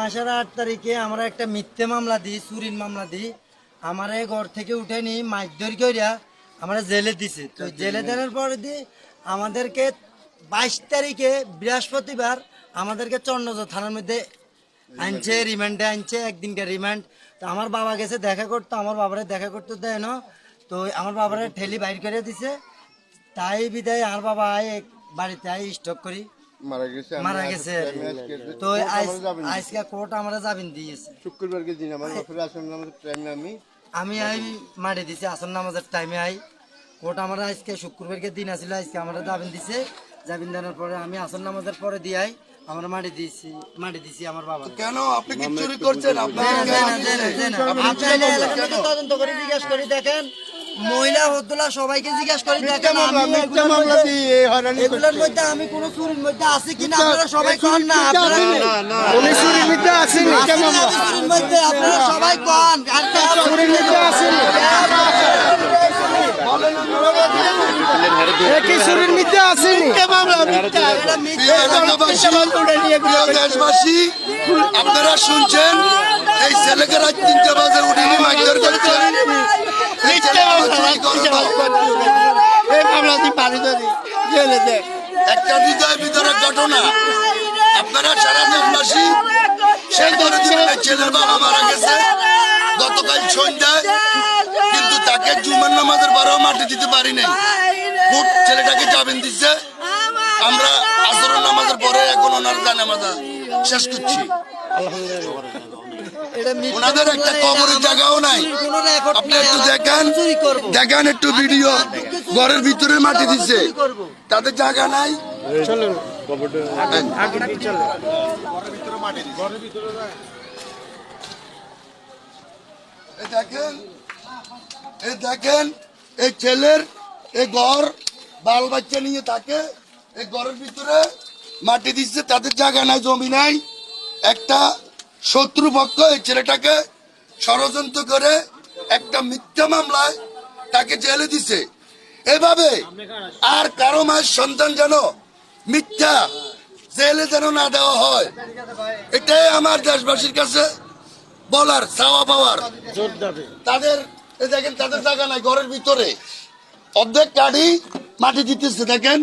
মাসের আট তারিখে আমরা একটা মিথ্যে মামলা দিই চুরির মামলা দিই। আমার ঘর থেকে উঠে নি মাছ ধরি করিয়া আমরা জেলে দিছি। তো জেলে দেওয়ার পরে দি আমাদেরকে বাইশ তারিখে বৃহস্পতিবার আমাদেরকে চন্নজ থানার মধ্যে আনছে রিমান্ডে আনছে একদিনকে রিমান্ড। তো আমার বাবা গেছে দেখা করতো আমার বাবারে দেখা করতে দেয় না। তো আমার বাবারে ঠেলি বাইর করে দিছে। তাই বিদায় আমার বাবা এক বাড়িতে আই স্টক করি। মারা গেছে মারা গেছে। তো। আজকে কোর্ট আমরা যাবেন দিয়েছে শুক্রবারকে দিন আমার বছরে আসেন আমাদের টাইমে আমি আমি আই মারি দিছি আসন নামাজের টাইমে আই। কোর্ট আমরা আজকে শুক্রবারকে দিন আসলে আজকে আমরা যাবেন দিছে। জামিন দেওয়ার পরে আমি আসন নামাজের পরে দিয়ে আই। আমরা মারি দিয়েছি মারি দিছি আমার বাবা কেন? আপনি কি চুরি করছেন? মধ্যে তদন্ত করে জিজ্ঞেস করে দেখেন মহিলা হদ্দুলা সবাইকে জিজ্ঞেস করে দেখেন এগুলোর মধ্যে- মধ্যে আমি কোনো চুরির মধ্যে আছি কিনা আপনারা সবাই কন না চুরির মামলা। আমি চুরির মধ্যে আপনারা সবাই কন। চুরির মিথ্যা আছেন? কি চুরির দেশবাসী আপনারা শুনছেন এই ছেলেকে রাত তিনটে বাজে উঠিনি মাইকের করছেন একটা হৃদয় বিতরক ঘটনা। আপনারা সারা দেশবাসী সেই ছেলের বাবা মারা গেছে। গতকাল তাকে জুমার নামাজের পরেও মাটি দিতে পারি নাই। কোর্ট ছেলেটাকে জামিন দিচ্ছে আমরা আসরের নামাজের পরে এখন ওনার জানামাজা শেষ করছি। ওনাদের একটা কবরের জায়গাও নাই। আপনি একটু দেখেন দেখেন একটু ভিডিও ঘরের ভিতরে মাটি দিচ্ছে তাদের জায়গা নাই। দেখেন এই দেখেন এই ছেলের এই ঘর বাল বাচ্চা নিয়ে থাকে এই ঘরের ভিতরে মাটি দিচ্ছে তাদের জায়গা নাই জমি নাই। একটা শত্রু পক্ষ এই ছেলেটাকে ষড়যন্ত্র করে একটা মিথ্যা মামলায় তাকে জেলে দিছে। এভাবে আর কারও মায়ের সন্তান যেন মিথ্যা জেলে যেন না দেওয়া হয় এটাই আমার দেশবাসীর কাছে বলার চাওয়া পাওয়ার। তাদের এই দেখেন তাদের জায়গা নাই ঘরের ভিতরে। অর্ধেক গাড়ি মাটি দিতেছে দেখেন।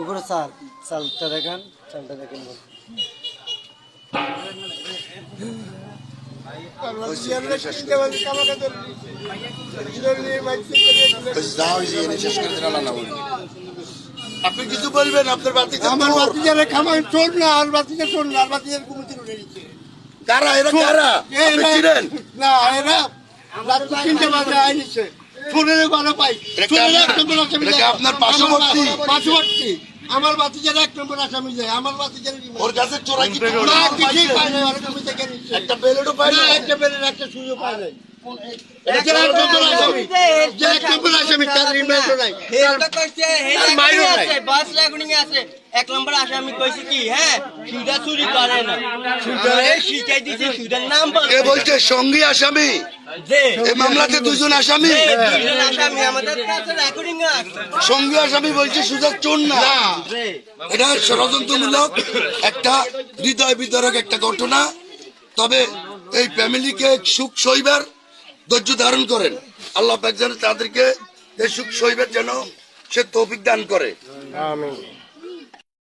উপরে চাল চালটা দেখেন চালটা দেখেন আপনি কিছু বলবেন আপনার বাতি আমার বাতিজারে খামাই চোর না আর বাতিজা চোর না আর বাতিজার কমিটি উঠে দিচ্ছে কারা? এরা কারা? আপনি চিনেন? না এরা রাত তিনটে বাজে গলা পাই। আপনার- আসামি যায়। আমার পার্শ্ববর্তী? পার্শ্ববর্তী। আমার বাতিজার এক নম্বর আসামি যায়। আমার বাতিজার ওর কাছে চোরাই কি না কিছুই পায় নাই। ওর কাছে থেকে নিচ্ছে। একটা বেলেটও পাই না না একটা বেলের একটা সুযোগ পায় এক আসামি। তার নাই। মাইরও নাই। বাস রেকর্ডিং আছে। এক নম্বর আসামি কইছে কি হ্যাঁ? সুদা চুরি করে না। সুদারে শিখাই দিছে সুদার নাম বল। এ বলছে? সঙ্গী আসামি? এই মামলাতে দুজন আসামি। যে আসামি। আমাদের কাছে রেকর্ডিং আছে। সঙ্গী আসামি বলছে সুযোগ চোর না। এটা ষড়যন্ত্রমূলক একটা হৃদয় বিতরক একটা ঘটনা। তবে এই ফ্যামিলিকে সুখ সইবার ধৈর্য ধারণ করেন। আল্লাহ পাক যেন তাদেরকে এই সুখ সইবার যেন সে তৌফিক দান করে। আমিন।